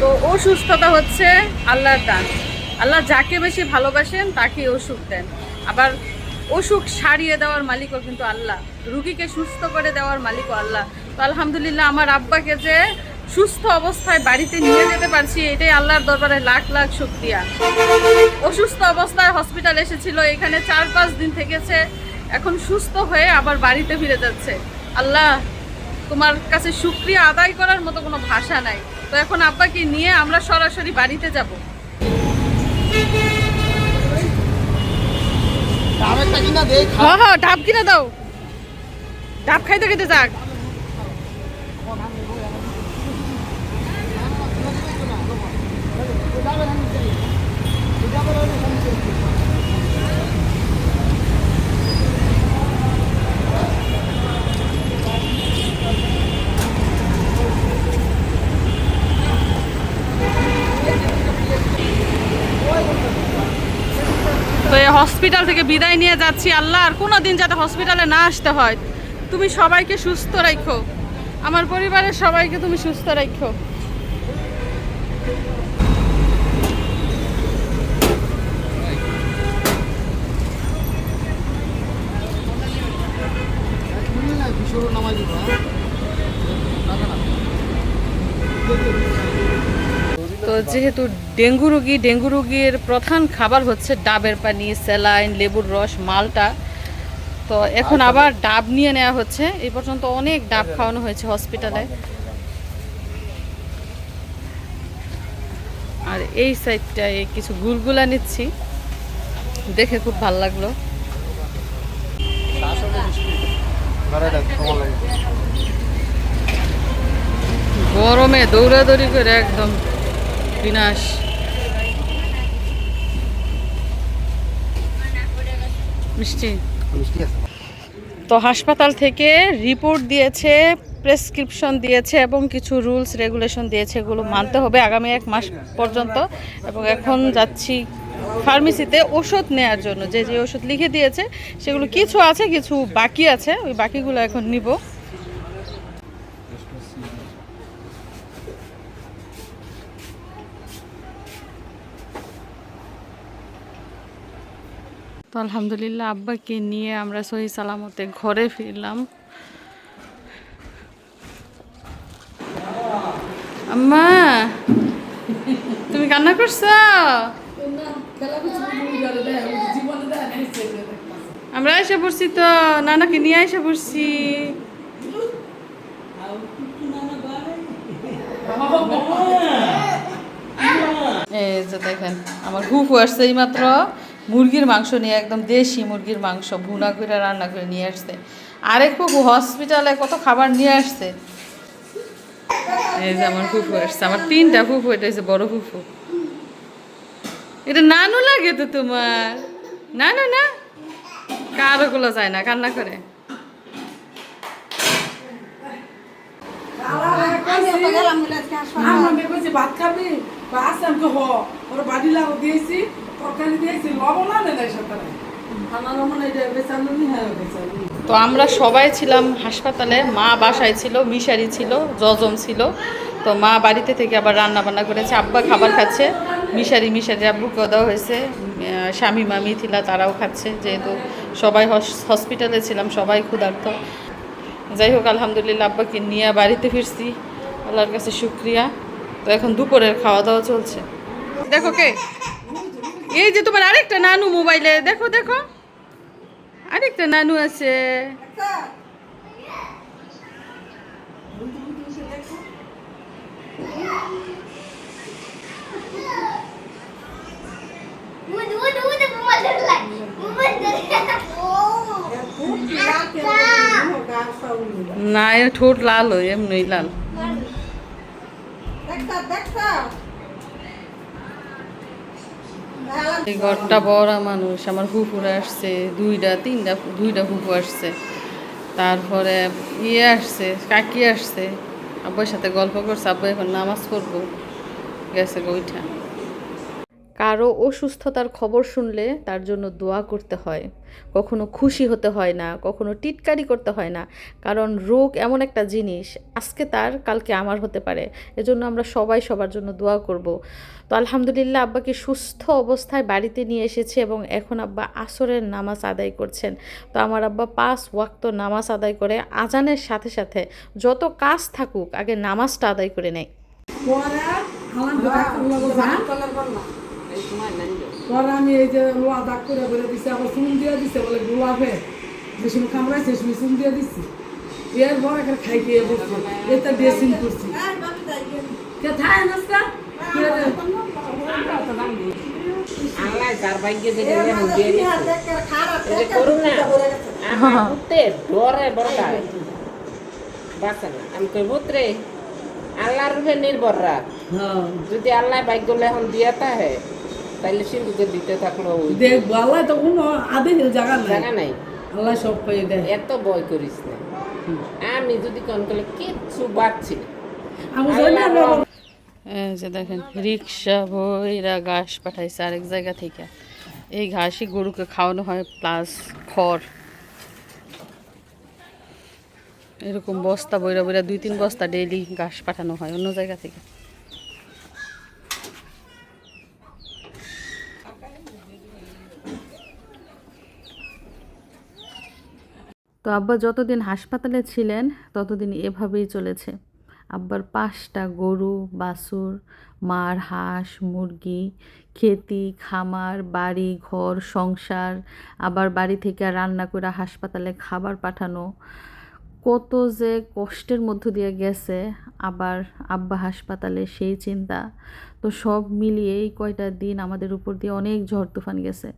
তো অসুস্থতা হচ্ছে আল্লাহর দান। আল্লাহ যাকে বেশি ভালোবাসেন, তাকে অসুখ দেন। আবার অসুখ সারিয়ে দেওয়ার মালিকও কিন্তু আল্লাহ। রুগীকে সুস্থ করে দেওয়ার মালিকও আল্লাহ। তো আলহামদুলিল্লাহ আমার আব্বাকে যে সুস্থ অবস্থায় বাড়িতে নিয়ে যেতে পারছি, এটাই আল্লাহর দরবারে লাখ লাখ শুক্রিয়া। অসুস্থ অবস্থায় হসপিটাল এসেছিল, এখানে চার পাঁচ দিন থেকেছে, এখন সুস্থ হয়ে আবার বাড়িতে ফিরে যাচ্ছে। আল্লাহ তোমার কাছে শুক্রিয়া আদায় করার মতো কোনো ভাষা নাই। তো এখন আব্বাকে নিয়ে আমরা সরাসরি বাড়িতে যাব। হ্যাঁ ডাব কিনে দাও। ডাব খাইতে খাইতে যাক। তো এই হসপিটাল থেকে বিদায় নিয়ে যাচ্ছি। আল্লাহ, আর কোনো দিন যাতে হসপিটালে না আসতে হয়। তুমি সবাইকে সুস্থ রাখো। আমার পরিবারের সবাইকে তুমি সুস্থ রাখো। তো যেহেতু ডেঙ্গু রুগী ডেঙ্গু রুগীর প্রধান খাবার হচ্ছে ডাবের পানি স্যালাইন লেবুর রস মালটা। তো এখন আবার ডাব নিয়ে নেওয়া হচ্ছে। এই পর্যন্ত অনেক ডাব খাওয়ানো হয়েছে হসপিটালে। আর এই সাইডটায় কিছু গুলগুলা নিচ্ছি। দেখে খুব ভালো লাগল। গরমে দৌড়াদৌড়ি করে একদম বিনাশ মিষ্টি? তো হাসপাতাল থেকে রিপোর্ট দিয়েছে, প্রেসক্রিপশন দিয়েছে এবং কিছু রুলস, রেগুলেশন দিয়েছে, এগুলো মানতে হবে আগামী এক মাস পর্যন্ত। এবং এখন যাচ্ছি ফার্মেসিতে ওষুধ নেওয়ার জন্য। যে যে ওষুধ লিখে দিয়েছে, সেগুলো কিছু আছে, কিছু বাকি আছে, ওই বাকিগুলো এখন নিব। তো আলহামদুলিল্লাহ আব্বাকে নিয়ে আমরা সহি সালামতে ঘরে ফিরলাম। আম্মা, তুমি কান্না করছ? আমরা এসে পড়ছি তো, নানাকে নিয়ে এসে পড়ছি। এই যে দেখেন, আমার হুফু আসছে এই মাত্র মুরগির মাংস নিয়ে একদম দেশি মুরগির মাংস ভুনা করে রান্না করে নিয়ে আসছে। আরেক ফুফু হসপিটালে কত খাবার নিয়ে আসছে। এই যে আমার ফুফু আসছে আমার তিনটা ফুফু এটা হচ্ছে বড় ফুফু এটা নানু লাগে তো তোমার। নানু না কারও গুলো যায় না কান্না করে। ভাত খাবি? বা আসলাম হ। ওর বাড়ি লাগো দিয়েছি। তরকারি দিয়েছি লবণ আনে নাই তো আমরা সবাই ছিলাম হাসপাতালে মা বাসায় ছিল মিশারি ছিল জজম ছিল। তো মা বাড়িতে থেকে আবার রান্না বান্না করেছে আব্বা খাবার খাচ্ছে মিশারি মিশারি আব্বুকেও দেওয়া হয়েছে স্বামী মা মিথিলা তারাও খাচ্ছে যেহেতু সবাই হস- হসপিটালে ছিলাম সবাই ক্ষুধার্ত। যাই হোক আলহামদুলিল্লাহ আব্বাকে নিয়ে বাড়িতে ফিরছি। আল্লাহর কাছে শুক্রিয়া। তো এখন দুপুরের খাওয়া দাওয়া চলছে। দেখো কে? এই যে তোমার আরেকটা নানু মোবাইলে, দেখো দেখো। আরেকটা নানু আছে। না, এর ঠোঁট লাল হয় এমনি লাল। এই ঘরটা বড় মানুষ, আমার ফুফুরা আসছে, দুইটা, তিনটা, দুইটা হুপু আসছে। তারপরে ইয়ে আসছে, কাকি আসছে। আব্বার সাথে গল্প করছে, আব্বা এখন নামাজ পড়ব। গেছে ওইটা কারও অসুস্থতার খবর শুনলে তার জন্য দোয়া করতে হয়। কখনো খুশি হতে হয় না কখনো টিটকারি করতে হয় না। কারণ রোগ এমন একটা জিনিস আজকে তার কালকে আমার হতে পারে। এজন্য আমরা সবাই সবার জন্য দোয়া করব। তো আলহামদুলিল্লাহ আব্বাকে সুস্থ অবস্থায় বাড়িতে নিয়ে এসেছে এবং এখন আব্বা আসরের নামাজ আদায় করছেন। তো আমার আব্বা পাঁচ ওয়াক্ত নামাজ আদায় করে আজানের সাথে সাথে যত কাজ থাকুক আগে নামাজটা আদায় করে নেয়। পরে পরে আমি এই যে লোয়া দাগ করে বলে দিছি আবার চুন দিয়ে দিছে বলে গোলাপে। যে সময় কামড়াইছে সময় চুন দিয়ে দিছি। এরপর একটা খাই গিয়ে বসছি। এটা ড্রেসিং করছি। কে থায় নাস্তা? আল্লাহ যার ভাগ্যে যে দিলে এখন দিয়ে দিছে। করুন না, আমার পুত্রের ডরে বড়টা। বাঁচে না। আমি কই পুত্রে আল্লাহর উপরে নির্ভর রাখ হ্যাঁ। যদি আল্লাহ ভাগ্য এখন দিয়ে থাকে সিন্ধুকে দিতে থাকল দেখ আল্লাহ তো কোনো আদিন জায়গা নাই। জায়গা নাই। আল্লাহ সব পেয়ে দেয়। এত ভয় করিস না। আমি যদি কোন করলে কিচ্ছু বাড়ছি আমি জানি না বাবা। এই যে দেখেন রিক্সা বইরা ঘাস পাঠাইছে আরেক জায়গা থেকে। এই ঘাসই গরুকে খাওয়ানো হয় প্লাস খড়। এরকম বস্তা বইরা বইরা দুই তিন বস্তা ডেইলি ঘাস পাঠানো হয় অন্য জায়গা থেকে। তো আব্বা যতদিন হাসপাতালে ছিলেন, ততদিন এভাবেই চলেছে। আব্বার পাঁচটা গরু, বাছুর, মার, হাঁস, মুরগি, খেতি, খামার, বাড়ি, ঘর, সংসার, আবার বাড়ি থেকে রান্না করে হাসপাতালে খাবার পাঠানো, কত যে কষ্টের মধ্য দিয়ে গেছে, আবার আব্বা হাসপাতালে সেই চিন্তা। তো সব মিলিয়ে এই কয়টা দিন আমাদের উপর দিয়ে অনেক ঝড় তুফান গেছে।